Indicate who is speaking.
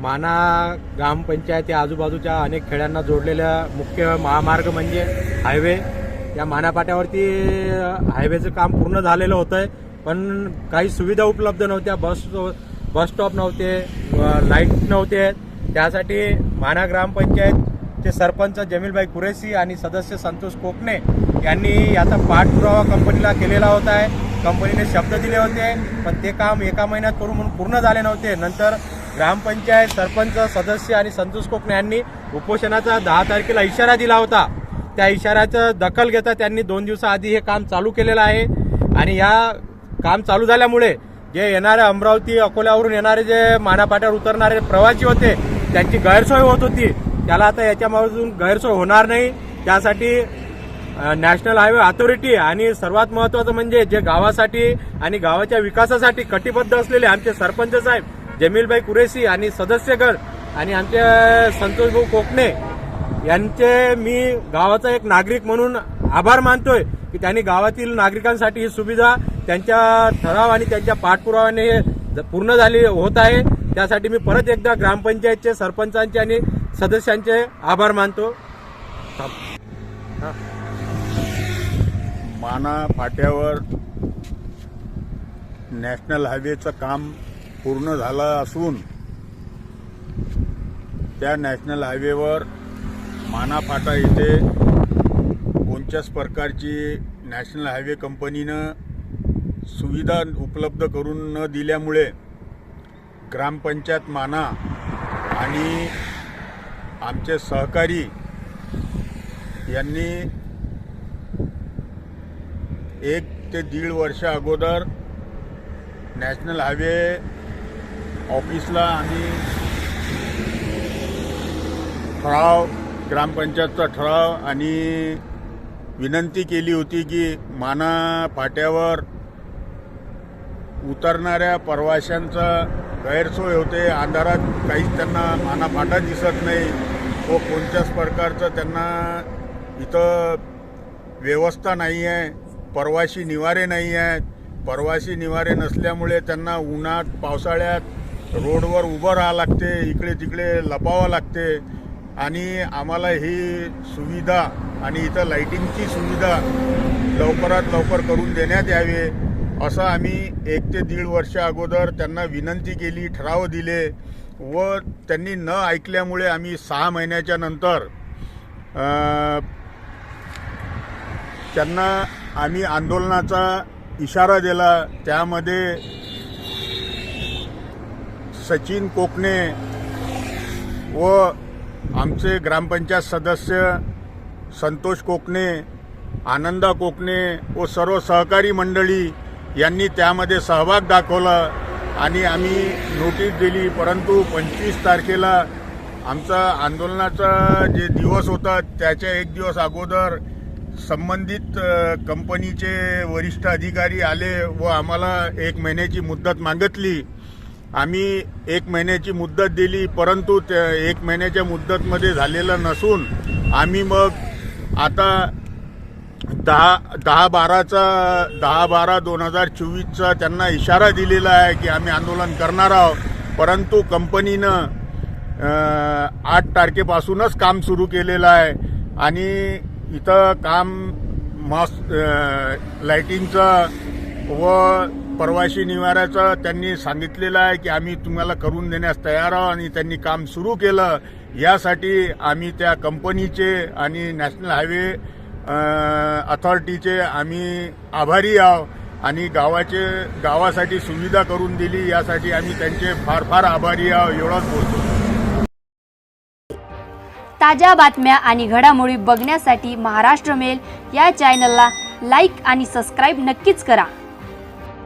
Speaker 1: माना ग्रामपंचायत या आजूबाजूच्या अनेक खेड्यांना जोडलेल्या मुख्य महामार्ग म्हणजे हायवे. या मानापाट्यावरती हायवेचं काम पूर्ण झालेलं होतं पण काही सुविधा उपलब्ध नव्हत्या. बस बस स्टॉप नव्हते लाइट नव्हते. त्यासाठी माना ग्रामपंचायतचे सरपंच जमीलबाई कुरेशी आणि सदस्य संतोष कोकणे यांनी याचा पाठपुरावा कंपनीला केलेला होता. आहे कंपनीने शब्द दिले होते पण ते काम एका महिन्यात करून म्हणून पूर्ण झाले नव्हते. नंतर ग्रामपंचायत सरपंच सदस्य आणि संतोष कोकणे यांनी उपोषणाचा दहा तारखेला इशारा दिला होता. त्या इशाऱ्याचं दखल घेता त्यांनी दोन दिवसाआधी हे काम चालू केलेलं आहे. आणि या काम चालू झाल्यामुळे जे येणारे अमरावती अकोल्यावरून येणारे जे मानापाट्यावर उतरणारे प्रवासी होते त्यांची गैरसोय होत होती. त्याला आता याच्यामधून गैरसोय होणार नाही. त्यासाठी नॅशनल हायवे अथॉरिटी आणि सर्वात महत्वाचं म्हणजे जे गावासाठी आणि गावाच्या विकासासाठी कटिबद्ध असलेले आमचे सरपंच साहेब जमीलबाई कुरेशी आणि सदस्यगण आणि आमचे संतोषभाऊ कोकणे यांचे मी गावाचा एक नागरिक म्हणून आभार मानतोय की त्यांनी गावातील नागरिकांसाठी ही सुविधा त्यांच्या ठराव आणि त्यांच्या पाठपुराव्याने हे पूर्ण झाली होत आहे. त्यासाठी मी परत एकदा ग्रामपंचायतचे सरपंचांचे आणि सदस्यांचे आभार मानतो.
Speaker 2: माना फाट्यावर नॅशनल हायवेचं काम पूर्ण झाला असून त्या नॅशनल हायवेवर माना फाटा येथे कोणत्याच प्रकारची नॅशनल हायवे कंपनीनं सुविधा उपलब्ध करून न दिल्यामुळे ग्रामपंचायत माना आणि आमचे सहकारी यांनी एक ते दीड वर्ष अगोदर नॅशनल हायवे ऑफिसला आम्ही ठराव ग्रामपंचायतचा ठराव आणि विनंती केली होती की माना फाट्यावर उतरणाऱ्या प्रवाशांचा गैरसोय होते. अंधारात काहीच त्यांना माना फाटा दिसत नाही. व कोणत्याच प्रकारचं त्यांना इथं व्यवस्था नाही आहे. परवाशी निवारे नाही आहेत. परवाशी निवारे नसल्यामुळे त्यांना उन्हात पावसाळ्यात रोडवर उभं राहावं लागते इकडे तिकडे लपावं लागते. आणि आम्हाला ही सुविधा आणि इथं लाईटिंगची सुविधा लवकरात लवकर करून देण्यात यावे असं आम्ही एक ते दीड वर्ष अगोदर त्यांना विनंती केली ठराव दिले व त्यांनी न ऐकल्यामुळे आम्ही सहा महिन्याच्या नंतर त्यांना आम्ही आंदोलनाचा इशारा दिला. त्यामध्ये सचिन कोकणे व आमचे ग्रामपंचायत सदस्य संतोष कोकणे आनंदा कोकणे व सर्व सहकारी मंडळी यांनी त्यामध्ये सहभाग दाखवला आणि आम्ही नोटीस दिली. परंतु पंचवीस तारखेला आमचा आंदोलनाचा जे दिवस होता त्याच्या एक दिवस अगोदर संबंधित कंपनीचे वरिष्ठ अधिकारी आले व आम्हाला एक महिन्याची मुदत मागितली. आम्ही एक महिन्याची मुदत दिली परंतु त्या एक महिन्याच्या मुद्दतमध्ये झालेलं नसून आम्ही मग आता दहा दहा बाराचा दहा बारा दोन हजार चोवीसचा त्यांना इशारा दिलेला आहे की आम्ही आंदोलन करणार आहोत. परंतु कंपनीनं आठ तारखेपासूनच काम सुरू केलेलं आहे. आणि इथं काम मॉस लाईटिंगचं व परवाशी निवाऱ्याचं त्यांनी सांगितलेलं आहे की आम्ही तुम्हाला करून देण्यास तयार आहोत आणि त्यांनी काम सुरू केलं. यासाठी आम्ही त्या कंपनीचे आणि नॅशनल हायवे अथॉरिटीचे आम्ही आभारी आहोत आणि गावाचे गावासाठी सुविधा करून दिली. यासाठी आम्ही त्यांचे फार फार आभारी आहोत. एवढंच बोलतो.
Speaker 3: ताज्या बातम्या आणि घडामोडी बघण्यासाठी महाराष्ट्र मेल या चॅनलला लाईक आणि सबस्क्राईब नक्कीच करा.